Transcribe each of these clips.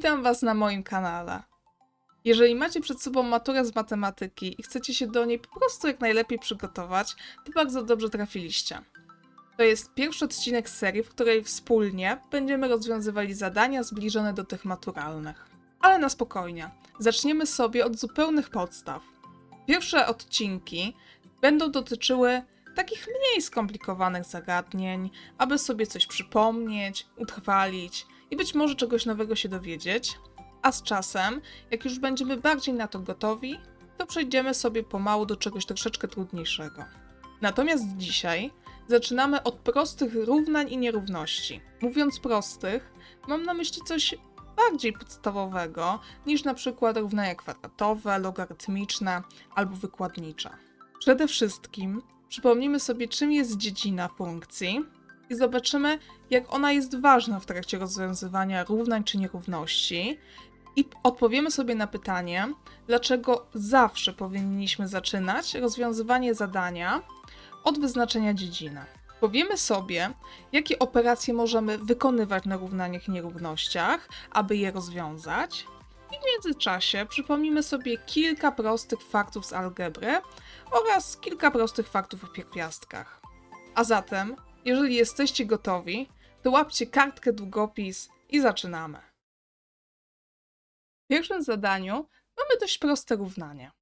Witam Was na moim kanale. Jeżeli macie przed sobą maturę z matematyki i chcecie się do niej po prostu jak najlepiej przygotować, to bardzo dobrze trafiliście. To jest pierwszy odcinek serii, w której wspólnie będziemy rozwiązywali zadania zbliżone do tych maturalnych. Ale na spokojnie, zaczniemy sobie od zupełnych podstaw. Pierwsze odcinki będą dotyczyły takich mniej skomplikowanych zagadnień, aby sobie coś przypomnieć, utrwalić i być może czegoś nowego się dowiedzieć. A z czasem, jak już będziemy bardziej na to gotowi, to przejdziemy sobie pomału do czegoś troszeczkę trudniejszego. Natomiast dzisiaj zaczynamy od prostych równań i nierówności. Mówiąc prostych, mam na myśli coś bardziej podstawowego niż na przykład równania kwadratowe, logarytmiczne albo wykładnicze. Przede wszystkim przypomnimy sobie, czym jest dziedzina funkcji i zobaczymy, jak ona jest ważna w trakcie rozwiązywania równań czy nierówności. I odpowiemy sobie na pytanie, dlaczego zawsze powinniśmy zaczynać rozwiązywanie zadania od wyznaczenia dziedziny. Powiemy sobie, jakie operacje możemy wykonywać na równaniach i nierównościach, aby je rozwiązać. I w międzyczasie przypomnimy sobie kilka prostych faktów z algebry oraz kilka prostych faktów o pierwiastkach. A zatem, jeżeli jesteście gotowi, to łapcie kartkę, długopis i zaczynamy. W pierwszym zadaniu mamy dość proste równanie.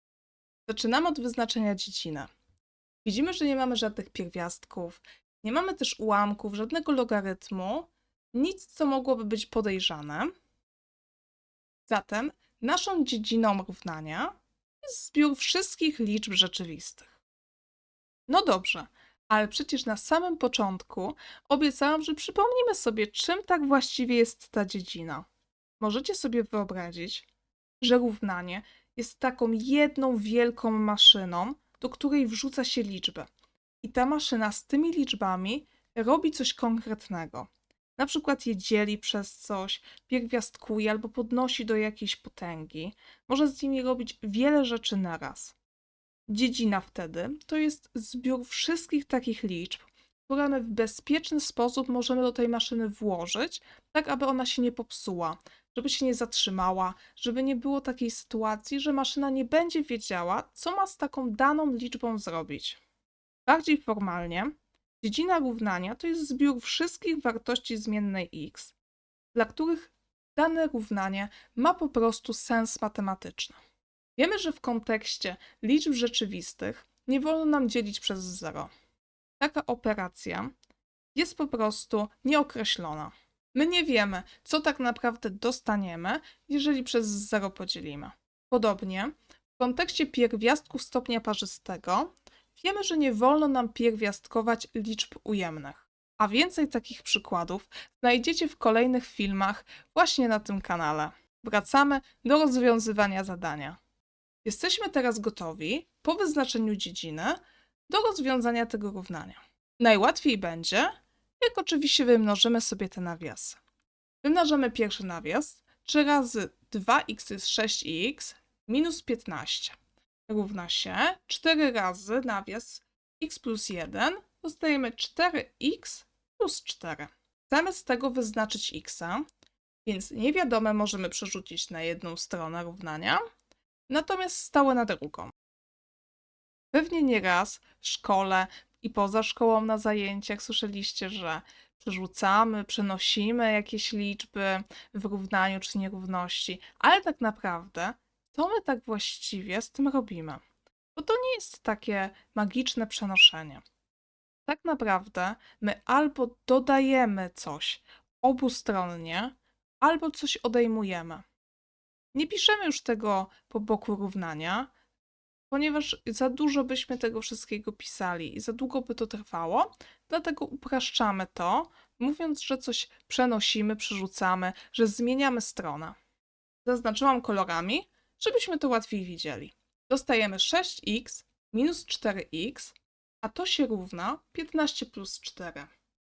Zaczynamy od wyznaczenia dziedziny. Widzimy, że nie mamy żadnych pierwiastków, nie mamy też ułamków, żadnego logarytmu, nic, co mogłoby być podejrzane. Zatem naszą dziedziną równania jest zbiór wszystkich liczb rzeczywistych. No dobrze, ale przecież na samym początku obiecałam, że przypomnimy sobie, czym tak właściwie jest ta dziedzina. Możecie sobie wyobrazić, że równanie jest taką jedną wielką maszyną, do której wrzuca się liczbę. I ta maszyna z tymi liczbami robi coś konkretnego. Na przykład je dzieli przez coś, pierwiastkuje albo podnosi do jakiejś potęgi. Może z nimi robić wiele rzeczy naraz. Dziedzina wtedy to jest zbiór wszystkich takich liczb, które my w bezpieczny sposób możemy do tej maszyny włożyć, tak aby ona się nie popsuła, żeby się nie zatrzymała, żeby nie było takiej sytuacji, że maszyna nie będzie wiedziała, co ma z taką daną liczbą zrobić. Bardziej formalnie, dziedzina równania to jest zbiór wszystkich wartości zmiennej x, dla których dane równanie ma po prostu sens matematyczny. Wiemy, że w kontekście liczb rzeczywistych nie wolno nam dzielić przez zero. Taka operacja jest po prostu nieokreślona. My nie wiemy, co tak naprawdę dostaniemy, jeżeli przez zero podzielimy. Podobnie, w kontekście pierwiastków stopnia parzystego wiemy, że nie wolno nam pierwiastkować liczb ujemnych. A więcej takich przykładów znajdziecie w kolejnych filmach właśnie na tym kanale. Wracamy do rozwiązywania zadania. Jesteśmy teraz gotowi, po wyznaczeniu dziedziny, do rozwiązania tego równania. Najłatwiej będzie, jak oczywiście wymnożymy sobie te nawiasy. Wymnażamy pierwszy nawias, 3 razy 2x jest 6x minus 15 równa się 4 razy nawias x plus 1, dostajemy 4x plus 4. Chcemy z tego wyznaczyć x, więc niewiadome możemy przerzucić na jedną stronę równania, natomiast stałe na drugą. Pewnie nieraz w szkole i poza szkołą na zajęciach słyszeliście, że przerzucamy, przenosimy jakieś liczby w równaniu czy nierówności, ale tak naprawdę co my tak właściwie z tym robimy? Bo to nie jest takie magiczne przenoszenie. Tak naprawdę my albo dodajemy coś obustronnie, albo coś odejmujemy. Nie piszemy już tego po boku równania, ponieważ za dużo byśmy tego wszystkiego pisali i za długo by to trwało, dlatego upraszczamy to, mówiąc, że coś przenosimy, przerzucamy, że zmieniamy stronę. Zaznaczyłam kolorami, żebyśmy to łatwiej widzieli. Dostajemy 6x minus 4x, a to się równa 15 plus 4.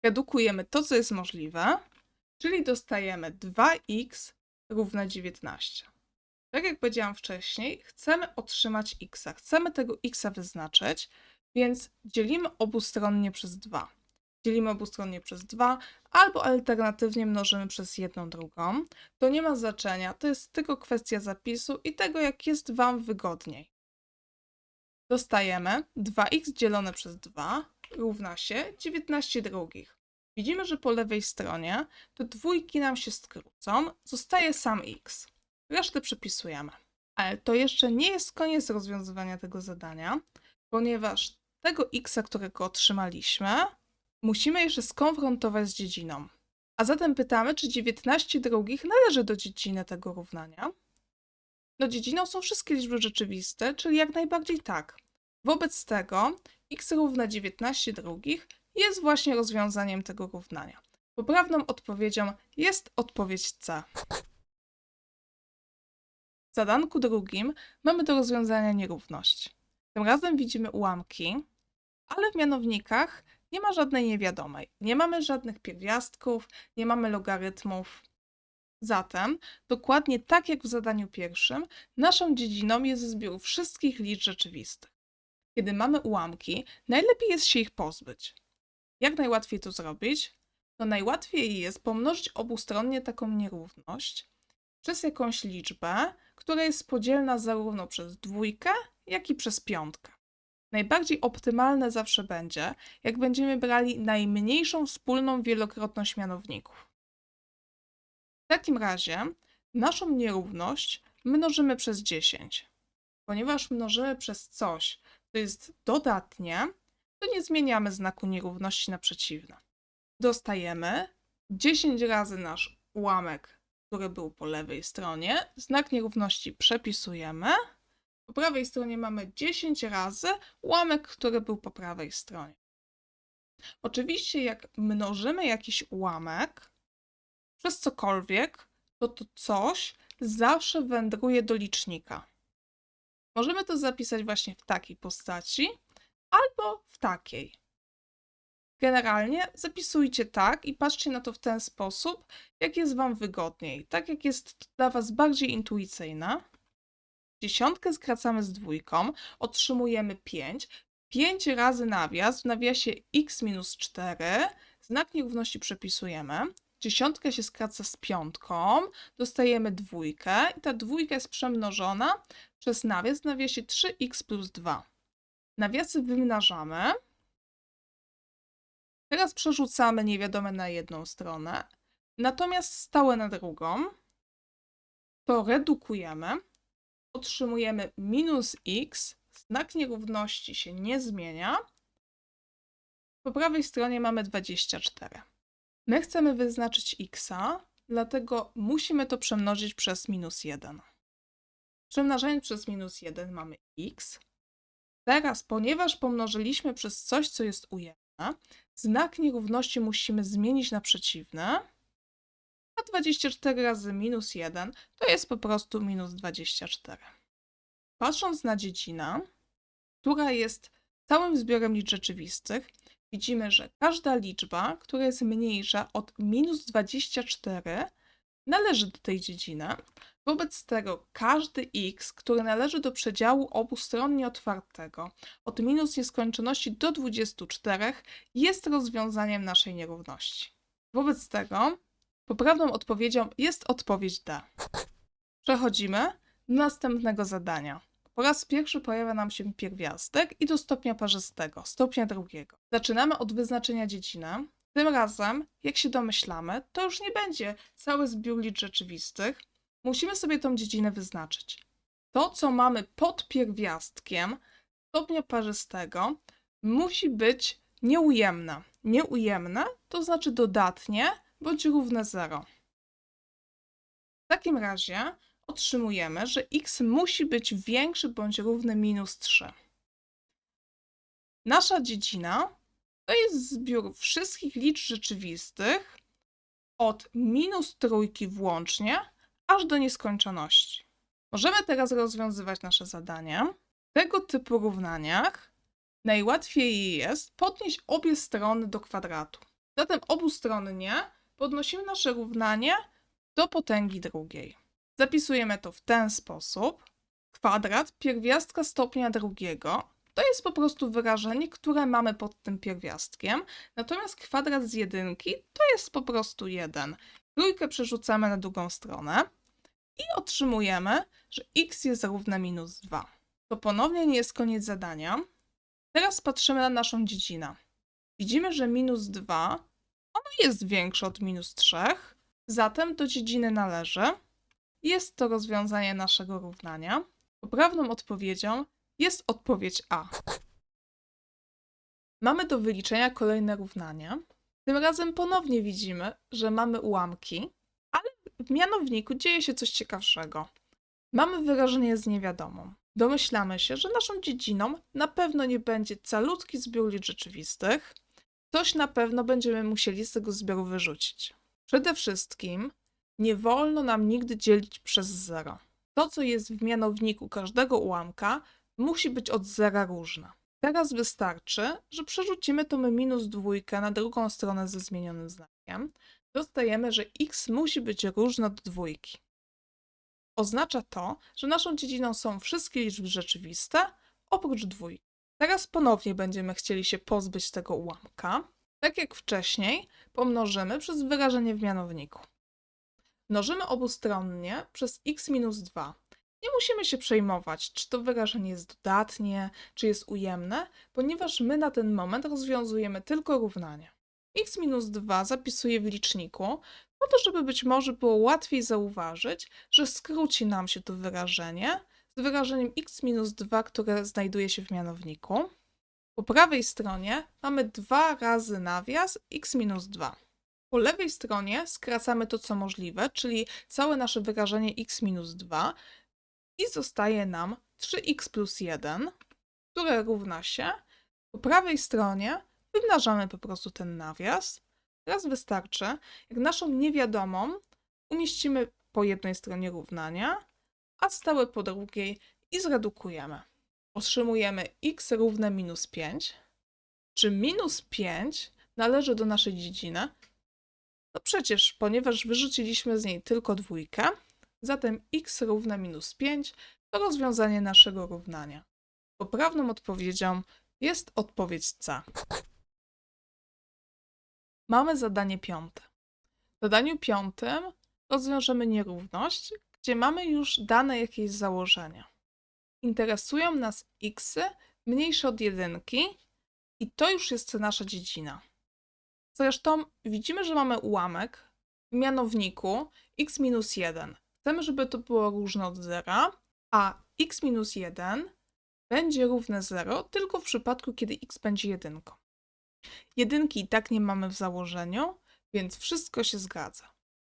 Redukujemy to, co jest możliwe, czyli dostajemy 2x równa 19. Tak jak powiedziałam wcześniej, chcemy otrzymać x, chcemy tego x wyznaczyć, więc dzielimy obustronnie przez 2. dzielimy obustronnie przez 2, albo alternatywnie mnożymy przez jedną drugą. To nie ma znaczenia, to jest tylko kwestia zapisu i tego, jak jest Wam wygodniej. Dostajemy 2x dzielone przez 2 równa się 19 drugich. Widzimy, że po lewej stronie te dwójki nam się skrócą, zostaje sam x. Resztę przepisujemy. Ale to jeszcze nie jest koniec rozwiązywania tego zadania, ponieważ tego x, którego otrzymaliśmy, musimy jeszcze skonfrontować z dziedziną. A zatem pytamy, czy 19 drugich należy do dziedziny tego równania? No dziedziną są wszystkie liczby rzeczywiste, czyli jak najbardziej tak. Wobec tego x równa 19 drugich jest właśnie rozwiązaniem tego równania. Poprawną odpowiedzią jest odpowiedź C. W zadanku drugim mamy do rozwiązania nierówność. Tym razem widzimy ułamki, ale w mianownikach nie ma żadnej niewiadomej. Nie mamy żadnych pierwiastków, nie mamy logarytmów. Zatem, dokładnie tak jak w zadaniu pierwszym, naszą dziedziną jest zbiór wszystkich liczb rzeczywistych. Kiedy mamy ułamki, najlepiej jest się ich pozbyć. Jak najłatwiej to zrobić? No najłatwiej jest pomnożyć obustronnie taką nierówność przez jakąś liczbę, która jest podzielna zarówno przez dwójkę, jak i przez piątkę. Najbardziej optymalne zawsze będzie, jak będziemy brali najmniejszą wspólną wielokrotność mianowników. W takim razie naszą nierówność mnożymy przez 10. Ponieważ mnożymy przez coś, co jest dodatnie, to nie zmieniamy znaku nierówności na przeciwne. Dostajemy 10 razy nasz ułamek, który był po lewej stronie. Znak nierówności przepisujemy. Po prawej stronie mamy 10 razy ułamek, który był po prawej stronie. Oczywiście, jak mnożymy jakiś ułamek przez cokolwiek, to to coś zawsze wędruje do licznika. Możemy to zapisać właśnie w takiej postaci albo w takiej. Generalnie zapisujcie tak i patrzcie na to w ten sposób, jak jest Wam wygodniej, tak jak jest dla Was bardziej intuicyjne. Dziesiątkę skracamy z dwójką, otrzymujemy 5. 5 razy nawias w nawiasie x minus 4, znak nierówności przepisujemy. Dziesiątka się skraca z piątką, dostajemy dwójkę i ta dwójka jest przemnożona przez nawias w nawiasie 3x plus 2. Nawiasy wymnażamy. Teraz przerzucamy niewiadome na jedną stronę, natomiast stałe na drugą. To redukujemy. Otrzymujemy minus x. Znak nierówności się nie zmienia. Po prawej stronie mamy 24. My chcemy wyznaczyć x, dlatego musimy to przemnożyć przez minus 1. Przemnażając przez minus 1 mamy x. Teraz, ponieważ pomnożyliśmy przez coś, co jest ujemne, znak nierówności musimy zmienić na przeciwny. A 24 razy minus 1 to jest po prostu minus 24. Patrząc na dziedzinę, która jest całym zbiorem liczb rzeczywistych, widzimy, że każda liczba, która jest mniejsza od minus 24, należy do tej dziedziny. Wobec tego każdy x, który należy do przedziału obustronnie otwartego od minus nieskończoności do 24, jest rozwiązaniem naszej nierówności. Wobec tego poprawną odpowiedzią jest odpowiedź D. Przechodzimy do następnego zadania. Po raz pierwszy pojawia nam się pierwiastek i do stopnia parzystego, stopnia drugiego. Zaczynamy od wyznaczenia dziedziny. Tym razem, jak się domyślamy, to już nie będzie cały zbiór liczb rzeczywistych. Musimy sobie tą dziedzinę wyznaczyć. To, co mamy pod pierwiastkiem stopnia parzystego, musi być nieujemne. Nieujemne to znaczy dodatnie bądź równe 0. W takim razie otrzymujemy, że x musi być większy bądź równy minus 3. Nasza dziedzina to jest zbiór wszystkich liczb rzeczywistych od minus trójki włącznie aż do nieskończoności. Możemy teraz rozwiązywać nasze zadanie. W tego typu równaniach najłatwiej jest podnieść obie strony do kwadratu. Zatem obustronnie podnosimy nasze równanie do potęgi drugiej. Zapisujemy to w ten sposób. Kwadrat pierwiastka stopnia drugiego, to jest po prostu wyrażenie, które mamy pod tym pierwiastkiem, natomiast kwadrat z jedynki to jest po prostu 1. Trójkę przerzucamy na drugą stronę i otrzymujemy, że x jest równe minus 2. To ponownie nie jest koniec zadania. Teraz patrzymy na naszą dziedzinę. Widzimy, że minus 2 ono jest większe od minus 3, zatem do dziedziny należy. Jest to rozwiązanie naszego równania. Poprawną odpowiedzią jest odpowiedź A. Mamy do wyliczenia kolejne równanie. Tym razem ponownie widzimy, że mamy ułamki, w mianowniku dzieje się coś ciekawszego. Mamy wyrażenie z niewiadomą. Domyślamy się, że naszą dziedziną na pewno nie będzie calutki zbiór liczb rzeczywistych. Coś na pewno będziemy musieli z tego zbioru wyrzucić. Przede wszystkim nie wolno nam nigdy dzielić przez zero. To, co jest w mianowniku każdego ułamka, musi być od zera różne. Teraz wystarczy, że przerzucimy to minus dwójkę na drugą stronę ze zmienionym znakiem. Dostajemy, że x musi być różne od dwójki. Oznacza to, że naszą dziedziną są wszystkie liczby rzeczywiste, oprócz dwójki. Teraz ponownie będziemy chcieli się pozbyć tego ułamka. Tak jak wcześniej, pomnożymy przez wyrażenie w mianowniku. Mnożymy obustronnie przez x minus 2. Nie musimy się przejmować, czy to wyrażenie jest dodatnie, czy jest ujemne, ponieważ my na ten moment rozwiązujemy tylko równanie. X minus 2 zapisuję w liczniku, po to, żeby być może było łatwiej zauważyć, że skróci nam się to wyrażenie z wyrażeniem x minus 2, które znajduje się w mianowniku. Po prawej stronie mamy 2 razy nawias x minus 2. Po lewej stronie skracamy to, co możliwe, czyli całe nasze wyrażenie x minus 2 i zostaje nam 3x plus 1, które równa się. Po prawej stronie wymnażamy po prostu ten nawias. Teraz wystarczy, jak naszą niewiadomą umieścimy po jednej stronie równania, a stałe po drugiej i zredukujemy. Otrzymujemy x równe minus 5. Czy minus 5 należy do naszej dziedziny? No przecież, ponieważ wyrzuciliśmy z niej tylko dwójkę, zatem x równe minus 5 to rozwiązanie naszego równania. Poprawną odpowiedzią jest odpowiedź C. Mamy zadanie piąte. W zadaniu piątym rozwiążemy nierówność, gdzie mamy już dane jakieś założenia. Interesują nas x mniejsze od jedynki i to już jest nasza dziedzina. Zresztą widzimy, że mamy ułamek w mianowniku x minus 1. Chcemy, żeby to było różne od zera, a x minus 1 będzie równe 0 tylko w przypadku, kiedy x będzie jedynką. Jedynki i tak nie mamy w założeniu, więc wszystko się zgadza.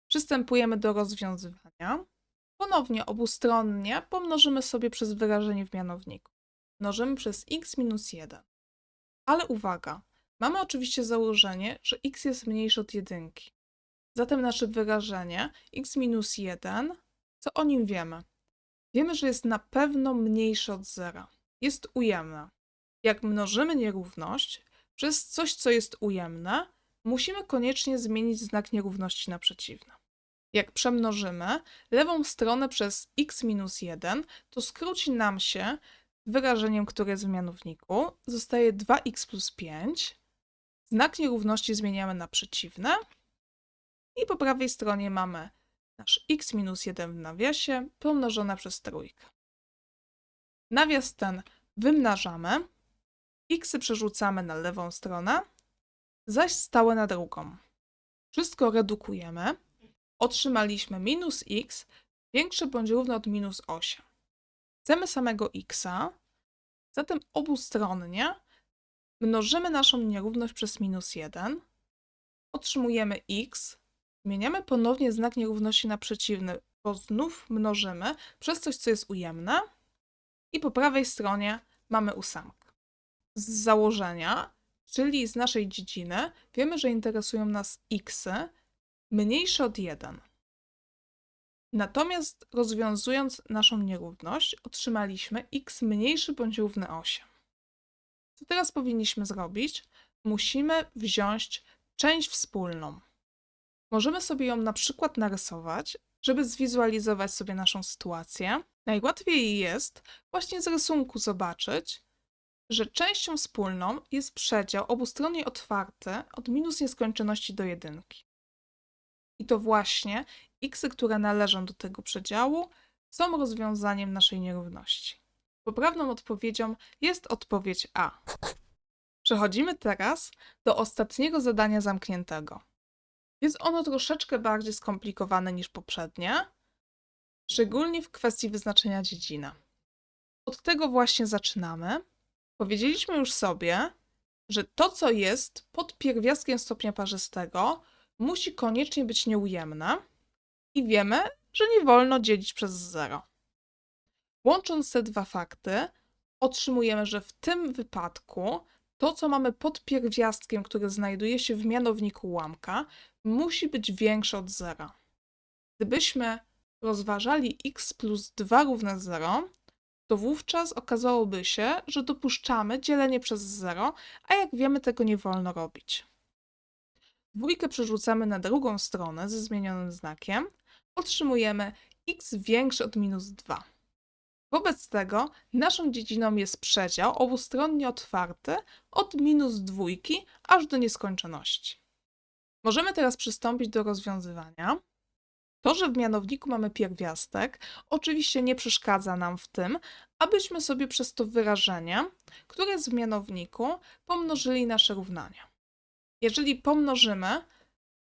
Przystępujemy do rozwiązywania. Ponownie obustronnie pomnożymy sobie przez wyrażenie w mianowniku. Mnożymy przez x minus 1. Ale uwaga, mamy oczywiście założenie, że x jest mniejsze od jedynki. Zatem nasze wyrażenie x minus 1, co o nim wiemy? Wiemy, że jest na pewno mniejsze od zera. Jest ujemne. Jak mnożymy nierówność przez coś, co jest ujemne, musimy koniecznie zmienić znak nierówności na przeciwny. Jak przemnożymy lewą stronę przez x minus 1, to skróci nam się wyrażeniem, które jest w mianowniku. Zostaje 2x plus 5. Znak nierówności zmieniamy na przeciwne. I po prawej stronie mamy nasz x minus 1 w nawiasie pomnożone przez trójkę. Nawias ten wymnażamy, x przerzucamy na lewą stronę, zaś stałe na drugą. Wszystko redukujemy. Otrzymaliśmy minus x większe bądź równe od minus 8. Chcemy samego x'a, zatem obustronnie mnożymy naszą nierówność przez minus 1, otrzymujemy x, zmieniamy ponownie znak nierówności na przeciwny, bo znów mnożymy przez coś, co jest ujemne i po prawej stronie mamy ósemkę. Z założenia, czyli z naszej dziedziny, wiemy, że interesują nas xy mniejsze od 1. Natomiast rozwiązując naszą nierówność, otrzymaliśmy x mniejszy bądź równy 8. Co teraz powinniśmy zrobić? Musimy wziąć część wspólną. Możemy sobie ją na przykład narysować, żeby zwizualizować sobie naszą sytuację. Najłatwiej jest właśnie z rysunku zobaczyć, że częścią wspólną jest przedział obustronnie otwarty od minus nieskończoności do jedynki. I to właśnie x, które należą do tego przedziału, są rozwiązaniem naszej nierówności. Poprawną odpowiedzią jest odpowiedź A. Przechodzimy teraz do ostatniego zadania zamkniętego. Jest ono troszeczkę bardziej skomplikowane niż poprzednie, szczególnie w kwestii wyznaczenia dziedzina. Od tego właśnie zaczynamy. Powiedzieliśmy już sobie, że to, co jest pod pierwiastkiem stopnia parzystego, musi koniecznie być nieujemne i wiemy, że nie wolno dzielić przez zero. Łącząc te dwa fakty, otrzymujemy, że w tym wypadku to, co mamy pod pierwiastkiem, który znajduje się w mianowniku ułamka, musi być większe od zera. Gdybyśmy rozważali x plus 2 równe 0, to wówczas okazałoby się, że dopuszczamy dzielenie przez 0, a jak wiemy, tego nie wolno robić. Dwójkę przerzucamy na drugą stronę ze zmienionym znakiem, otrzymujemy x większe od minus 2. Wobec tego naszą dziedziną jest przedział obustronnie otwarty od minus dwójki aż do nieskończoności. Możemy teraz przystąpić do rozwiązywania. To, że w mianowniku mamy pierwiastek, oczywiście nie przeszkadza nam w tym, abyśmy sobie przez to wyrażenie, które jest w mianowniku, pomnożyli nasze równanie. Jeżeli pomnożymy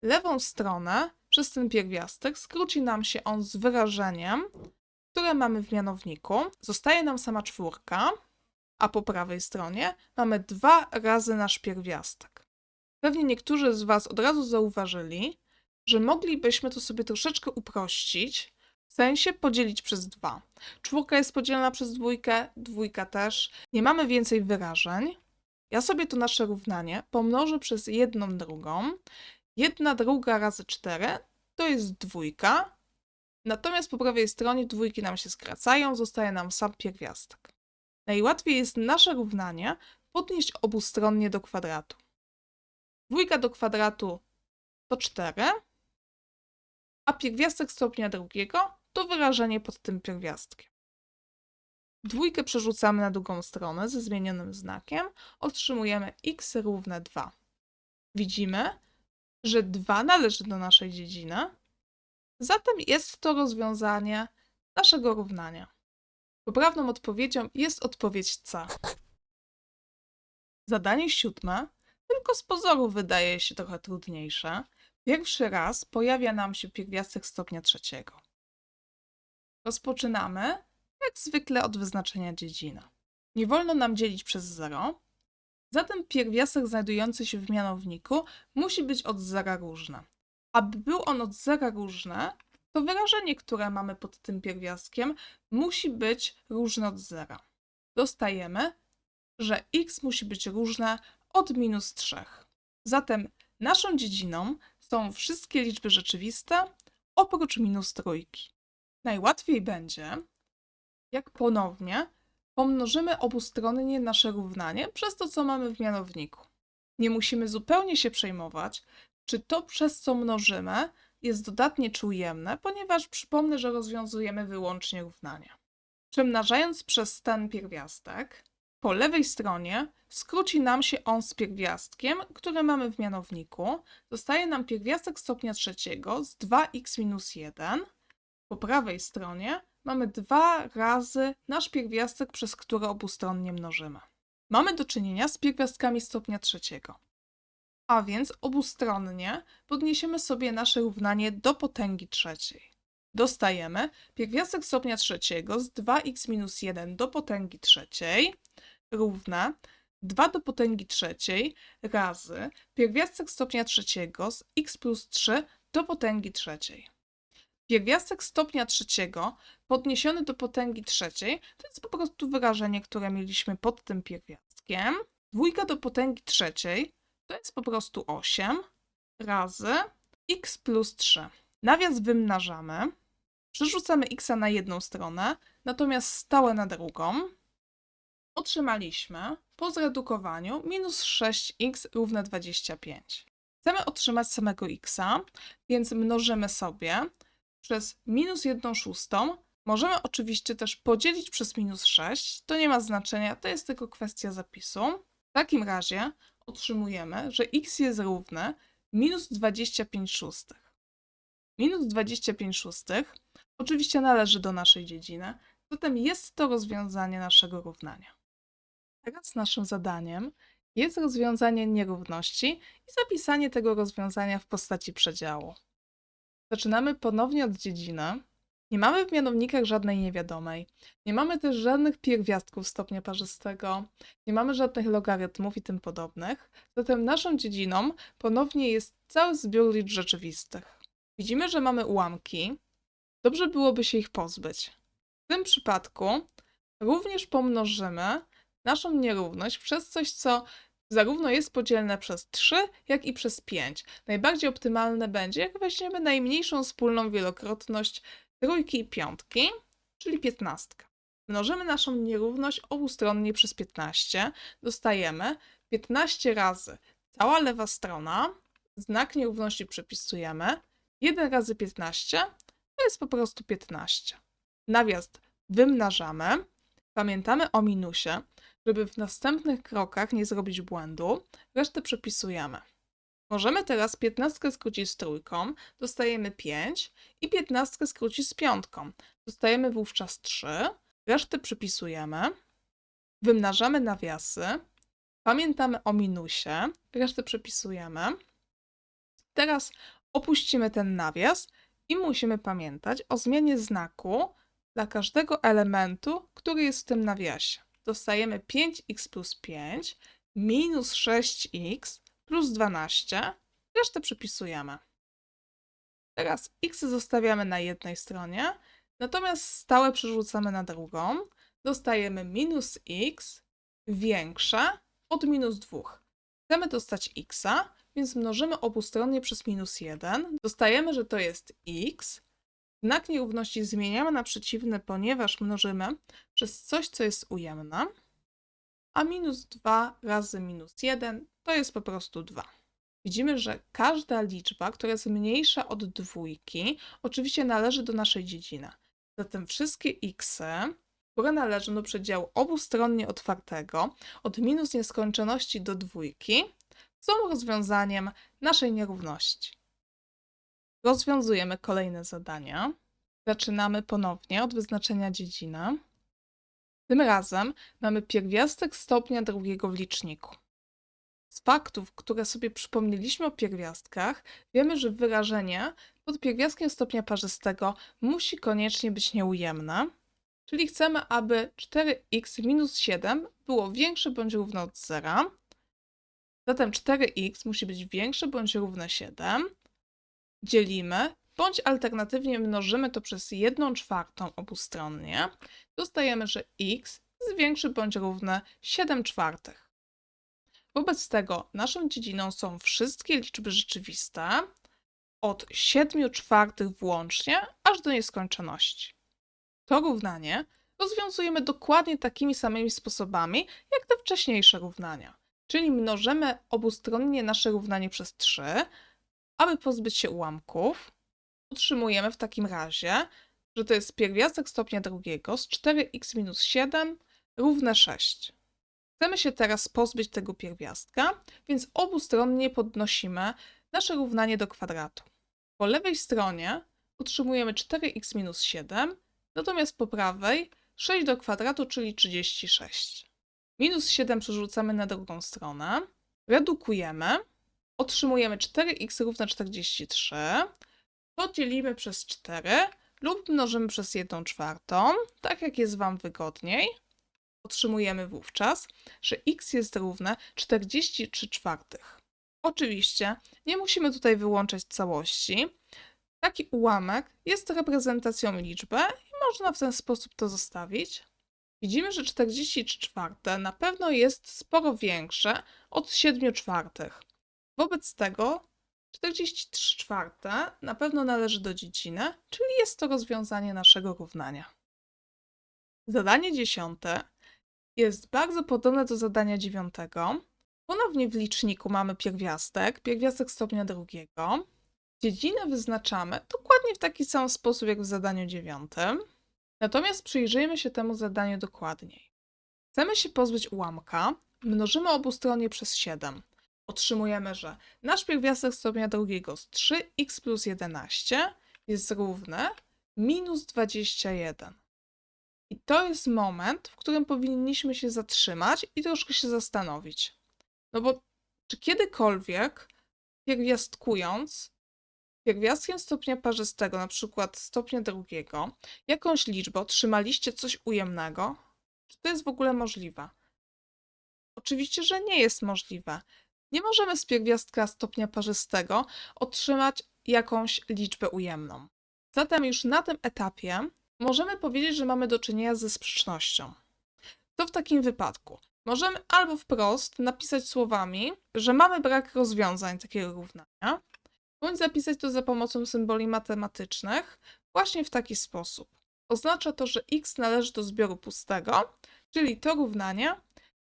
lewą stronę przez ten pierwiastek, skróci nam się on z wyrażeniem, które mamy w mianowniku. Zostaje nam sama czwórka, a po prawej stronie mamy dwa razy nasz pierwiastek. Pewnie niektórzy z Was od razu zauważyli, że moglibyśmy to sobie troszeczkę uprościć, w sensie podzielić przez dwa. Czwórka jest podzielona przez dwójkę, dwójka też. Nie mamy więcej wyrażeń. Ja sobie to nasze równanie pomnożę przez jedną drugą. Jedna druga razy cztery to jest dwójka. Natomiast po prawej stronie dwójki nam się skracają, zostaje nam sam pierwiastek. Najłatwiej jest nasze równanie podnieść obustronnie do kwadratu. Dwójka do kwadratu to 4, a pierwiastek stopnia drugiego to wyrażenie pod tym pierwiastkiem. Dwójkę przerzucamy na drugą stronę ze zmienionym znakiem, otrzymujemy x równe 2. Widzimy, że 2 należy do naszej dziedziny, zatem jest to rozwiązanie naszego równania. Poprawną odpowiedzią jest odpowiedź C. Zadanie siódme tylko z pozoru wydaje się trochę trudniejsze. Pierwszy raz pojawia nam się pierwiastek stopnia trzeciego. Rozpoczynamy, jak zwykle, od wyznaczenia dziedziny. Nie wolno nam dzielić przez 0, zatem pierwiastek znajdujący się w mianowniku musi być od zera różny. Aby był on od zera różny, to wyrażenie, które mamy pod tym pierwiastkiem, musi być różne od zera. Dostajemy, że x musi być różne od minus 3. Zatem naszą dziedziną są wszystkie liczby rzeczywiste oprócz minus trójki. Najłatwiej będzie, jak ponownie pomnożymy obustronnie nasze równanie przez to, co mamy w mianowniku. Nie musimy zupełnie się przejmować, czy to, przez co mnożymy, jest dodatnie czy ujemne, ponieważ przypomnę, że rozwiązujemy wyłącznie równania. Przemnażając przez ten pierwiastek, po lewej stronie skróci nam się on z pierwiastkiem, który mamy w mianowniku. Zostaje nam pierwiastek stopnia trzeciego z 2x minus 1. Po prawej stronie mamy dwa razy nasz pierwiastek, przez który obustronnie mnożymy. Mamy do czynienia z pierwiastkami stopnia trzeciego. A więc obustronnie podniesiemy sobie nasze równanie do potęgi trzeciej. Dostajemy pierwiastek stopnia trzeciego z 2x minus 1 do potęgi trzeciej równa 2 do potęgi trzeciej razy pierwiastek stopnia trzeciego z x plus 3 do potęgi trzeciej. Pierwiastek stopnia trzeciego podniesiony do potęgi trzeciej to jest po prostu wyrażenie, które mieliśmy pod tym pierwiastkiem. Dwójka do potęgi trzeciej to jest po prostu 8 razy x plus 3. Nawias wymnażamy, przerzucamy x na jedną stronę, natomiast stałe na drugą otrzymaliśmy po zredukowaniu minus 6x równe 25. Chcemy otrzymać samego x, więc mnożymy sobie przez minus 1 szóstą Możemy oczywiście też podzielić przez minus 6. To nie ma znaczenia, to jest tylko kwestia zapisu. W takim razie otrzymujemy, że x jest równe minus 25 szóstych. Minus 25 szóstych oczywiście należy do naszej dziedziny, zatem jest to rozwiązanie naszego równania. Teraz naszym zadaniem jest rozwiązanie nierówności i zapisanie tego rozwiązania w postaci przedziału. Zaczynamy ponownie od dziedziny. Nie mamy w mianownikach żadnej niewiadomej. Nie mamy też żadnych pierwiastków stopnia parzystego. Nie mamy żadnych logarytmów i tym podobnych. Zatem naszą dziedziną ponownie jest cały zbiór liczb rzeczywistych. Widzimy, że mamy ułamki. Dobrze byłoby się ich pozbyć. W tym przypadku również pomnożymy naszą nierówność przez coś, co zarówno jest podzielne przez 3, jak i przez 5. Najbardziej optymalne będzie, jak weźmiemy najmniejszą wspólną wielokrotność trójki i piątki, czyli 15. Mnożymy naszą nierówność obustronnie przez 15. Dostajemy 15 razy cała lewa strona. Znak nierówności przepisujemy. 1 razy 15 to jest po prostu 15. Nawias wymnażamy. Pamiętamy o minusie, żeby w następnych krokach nie zrobić błędu. Resztę przepisujemy. Możemy teraz 15 skrócić z trójką, dostajemy 5 i 15 skrócić z piątką. Dostajemy wówczas 3. Resztę przypisujemy. Wymnażamy nawiasy. Pamiętamy o minusie. Resztę przepisujemy. Teraz opuścimy ten nawias i musimy pamiętać o zmianie znaku dla każdego elementu, który jest w tym nawiasie. Dostajemy 5x plus 5 minus 6x plus 12. Resztę przypisujemy. Teraz x zostawiamy na jednej stronie, natomiast stałe przerzucamy na drugą. Dostajemy minus x większe od minus 2. Chcemy dostać x, więc mnożymy obustronnie przez minus 1. Dostajemy, że to jest x. Znak nierówności zmieniamy na przeciwny, ponieważ mnożymy przez coś, co jest ujemne. A minus 2 razy minus 1 to jest po prostu 2. Widzimy, że każda liczba, która jest mniejsza od dwójki, oczywiście należy do naszej dziedziny. Zatem wszystkie x, które należą do przedziału obustronnie otwartego, od minus nieskończoności do dwójki, są rozwiązaniem naszej nierówności. Rozwiązujemy kolejne zadania. Zaczynamy ponownie od wyznaczenia dziedziny. Tym razem mamy pierwiastek stopnia drugiego w liczniku. Z faktów, które sobie przypomnieliśmy o pierwiastkach, wiemy, że wyrażenie pod pierwiastkiem stopnia parzystego musi koniecznie być nieujemne, czyli chcemy, aby 4x minus 7 było większe bądź równe od 0. Zatem 4x musi być większe bądź równe 7. Dzielimy, bądź alternatywnie mnożymy to przez 1 czwartą obustronnie. Dostajemy, że x jest większy bądź równe 7 czwartych. Wobec tego naszą dziedziną są wszystkie liczby rzeczywiste od 7 czwartych włącznie aż do nieskończoności. To równanie rozwiązujemy dokładnie takimi samymi sposobami jak te wcześniejsze równania. Czyli mnożymy obustronnie nasze równanie przez 3, aby pozbyć się ułamków. Otrzymujemy w takim razie, że to jest pierwiastek stopnia drugiego z 4x minus 7 równe 6. Chcemy się teraz pozbyć tego pierwiastka, więc obustronnie podnosimy nasze równanie do kwadratu. Po lewej stronie otrzymujemy 4x minus 7, natomiast po prawej 6 do kwadratu, czyli 36. Minus 7 przerzucamy na drugą stronę, redukujemy, otrzymujemy 4x równe 43, to dzielimy przez 4 lub mnożymy przez 1 czwartą, tak jak jest Wam wygodniej. Otrzymujemy wówczas, że x jest równe 43 czwartych. Oczywiście nie musimy tutaj wyłączać całości. Taki ułamek jest reprezentacją liczby i można w ten sposób to zostawić. Widzimy, że 43 czwarte na pewno jest sporo większe od 7 czwartych. Wobec tego 43 czwarte na pewno należy do dziedziny, czyli jest to rozwiązanie naszego równania. Zadanie dziesiąte jest bardzo podobne do zadania dziewiątego. Ponownie w liczniku mamy pierwiastek, pierwiastek stopnia drugiego. Dziedzinę wyznaczamy dokładnie w taki sam sposób jak w zadaniu dziewiątym. Natomiast przyjrzyjmy się temu zadaniu dokładniej. Chcemy się pozbyć ułamka, mnożymy obustronnie przez 7. Otrzymujemy, że nasz pierwiastek stopnia drugiego z 3x plus 11 jest równy minus 21. I to jest moment, w którym powinniśmy się zatrzymać i troszkę się zastanowić. No bo czy kiedykolwiek pierwiastkując pierwiastkiem stopnia parzystego, na przykład stopnia drugiego, jakąś liczbę otrzymaliście coś ujemnego? Czy to jest w ogóle możliwe? Oczywiście, że nie jest możliwe. Nie możemy z pierwiastka stopnia parzystego otrzymać jakąś liczbę ujemną. Zatem już na tym etapie możemy powiedzieć, że mamy do czynienia ze sprzecznością. To w takim wypadku możemy albo wprost napisać słowami, że mamy brak rozwiązań takiego równania, bądź zapisać to za pomocą symboli matematycznych właśnie w taki sposób. Oznacza to, że x należy do zbioru pustego, czyli to równanie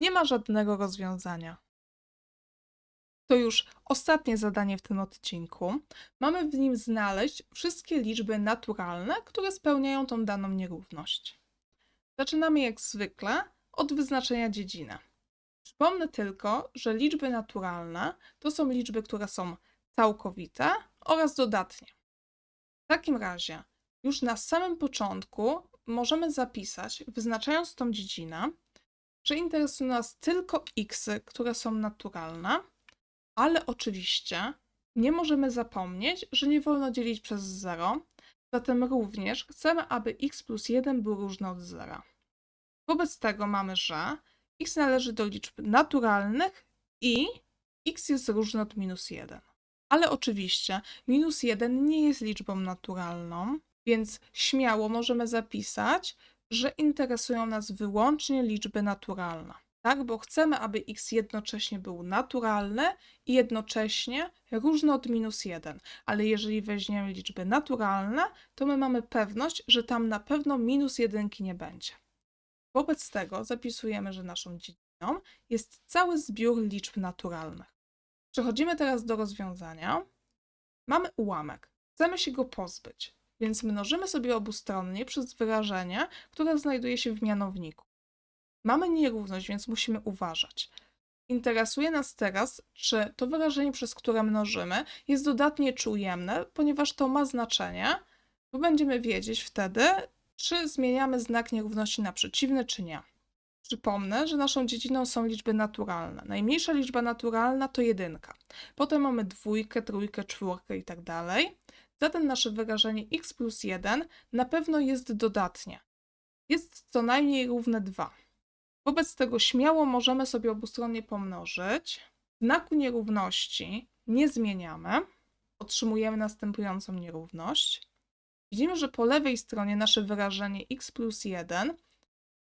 nie ma żadnego rozwiązania. To już ostatnie zadanie w tym odcinku. Mamy w nim znaleźć wszystkie liczby naturalne, które spełniają tą daną nierówność. Zaczynamy jak zwykle od wyznaczenia dziedziny. Przypomnę tylko, że liczby naturalne to są liczby, które są całkowite oraz dodatnie. W takim razie już na samym początku możemy zapisać, wyznaczając tą dziedzinę, że interesują nas tylko xy, które są naturalne, ale oczywiście nie możemy zapomnieć, że nie wolno dzielić przez 0, zatem również chcemy, aby x plus 1 był różny od 0. Wobec tego mamy, że x należy do liczb naturalnych i x jest różny od minus 1. Ale oczywiście minus 1 nie jest liczbą naturalną, więc śmiało możemy zapisać, że interesują nas wyłącznie liczby naturalne. Tak, bo chcemy, aby x jednocześnie był naturalny i jednocześnie różny od minus 1. Ale jeżeli weźmiemy liczby naturalne, to my mamy pewność, że tam na pewno minus jedynki nie będzie. Wobec tego zapisujemy, że naszą dziedziną jest cały zbiór liczb naturalnych. Przechodzimy teraz do rozwiązania. Mamy ułamek. Chcemy się go pozbyć, więc mnożymy sobie obustronnie przez wyrażenie, które znajduje się w mianowniku. Mamy nierówność, więc musimy uważać. Interesuje nas teraz, czy to wyrażenie, przez które mnożymy, jest dodatnie czy ujemne, ponieważ to ma znaczenie, bo będziemy wiedzieć wtedy, czy zmieniamy znak nierówności na przeciwny, czy nie. Przypomnę, że naszą dziedziną są liczby naturalne. Najmniejsza liczba naturalna to jedynka. Potem mamy dwójkę, trójkę, czwórkę i tak dalej. Zatem nasze wyrażenie x plus 1 na pewno jest dodatnie. Jest co najmniej równe 2. Wobec tego śmiało możemy sobie obustronnie pomnożyć. Znaku nierówności nie zmieniamy. Otrzymujemy następującą nierówność. Widzimy, że po lewej stronie nasze wyrażenie x plus 1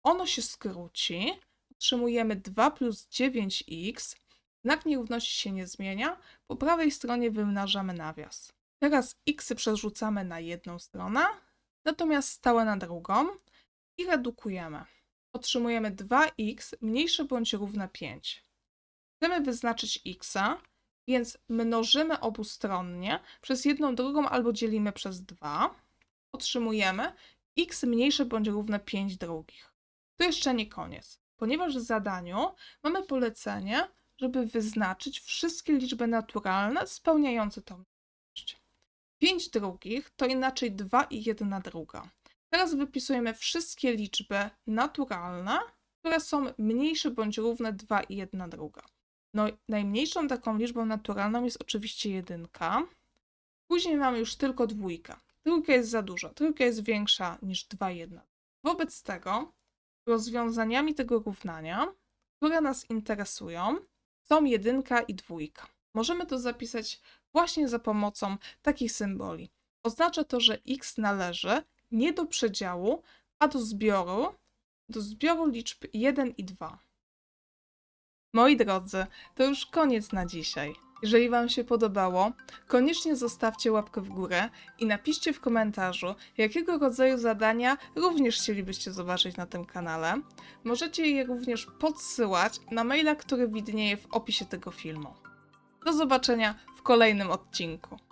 ono się skróci, otrzymujemy 2 plus 9x, znak nierówności się nie zmienia, po prawej stronie wymnażamy nawias. Teraz x przerzucamy na jedną stronę, natomiast stałe na drugą i redukujemy. Otrzymujemy 2x mniejsze bądź równe 5. Chcemy wyznaczyć x, więc mnożymy obustronnie przez jedną drugą albo dzielimy przez 2. Otrzymujemy x mniejsze bądź równe 5 drugich. To jeszcze nie koniec, ponieważ w zadaniu mamy polecenie, żeby wyznaczyć wszystkie liczby naturalne spełniające tą ilość. 5 drugich to inaczej 2 i 1 druga. Teraz wypisujemy wszystkie liczby naturalne, które są mniejsze bądź równe 2 i 1 druga. No, najmniejszą taką liczbą naturalną jest oczywiście jedynka. Później mamy już tylko dwójkę. Trójka jest za duża, trójka jest większa niż 2 i 1. Wobec tego rozwiązaniami tego równania, które nas interesują, są jedynka i dwójka. Możemy to zapisać właśnie za pomocą takich symboli. Oznacza to, że x należy nie do przedziału, a do zbioru, do zbioru liczb 1 i 2. Moi drodzy, to już koniec na dzisiaj. Jeżeli Wam się podobało, koniecznie zostawcie łapkę w górę i napiszcie w komentarzu, jakiego rodzaju zadania również chcielibyście zobaczyć na tym kanale. Możecie je również podsyłać na maila, który widnieje w opisie tego filmu. Do zobaczenia w kolejnym odcinku.